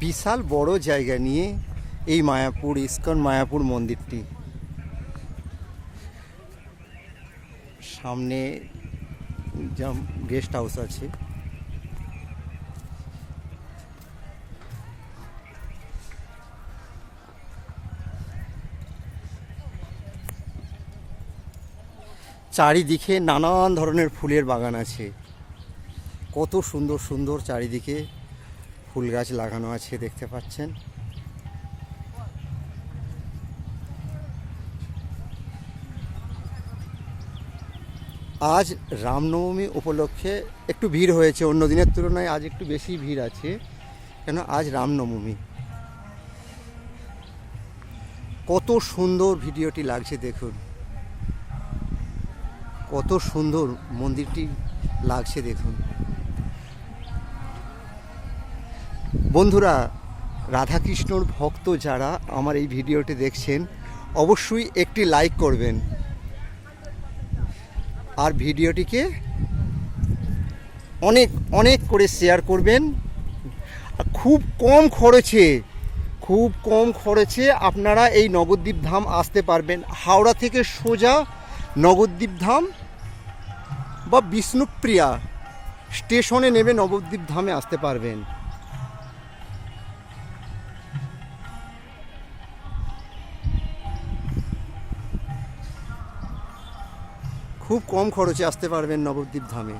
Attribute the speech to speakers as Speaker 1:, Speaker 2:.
Speaker 1: বিশাল বড় জায়গা নিয়ে এই মায়াপুর ইস্কন মায়াপুর মন্দিরটি। সামনে যা গেস্ট হাউস আছে। চারিদিকে নানান ধরনের ফুলের বাগান আছে। কত সুন্দর সুন্দর চারিদিকে ফুল গাছ লাগানো আছে দেখতে পাচ্ছেন। আজ রামনবমী উপলক্ষে একটু ভিড় হয়েছে, অন্য দিনের তুলনায় আজ একটু বেশি ভিড় আছে, কেন আজ রামনবমী। কত সুন্দর ভিডিওটি লাগছে দেখুন। কত সুন্দর মন্দিরটি লাগছে দেখুন। বন্ধুরা, রাধাকৃষ্ণর ভক্ত যারা আমার এই ভিডিওটি দেখছেন, অবশ্যই একটি লাইক করবেন। আর ভিডিওটিকে অনেক অনেক করে শেয়ার করবেন। খুব কম খরচে, খুব কম খরচে আপনারা এই নবদ্বীপ ধাম আসতে পারবেন। হাওড়া থেকে সোজা নবদ্বীপ ধাম বা বিষ্ণুপ্রিয়া স্টেশনে নেমে নবদ্বীপ ধামে আসতে পারবেন। খুব কম খরচে আসতে পারবেন নবদ্বীপ ধামে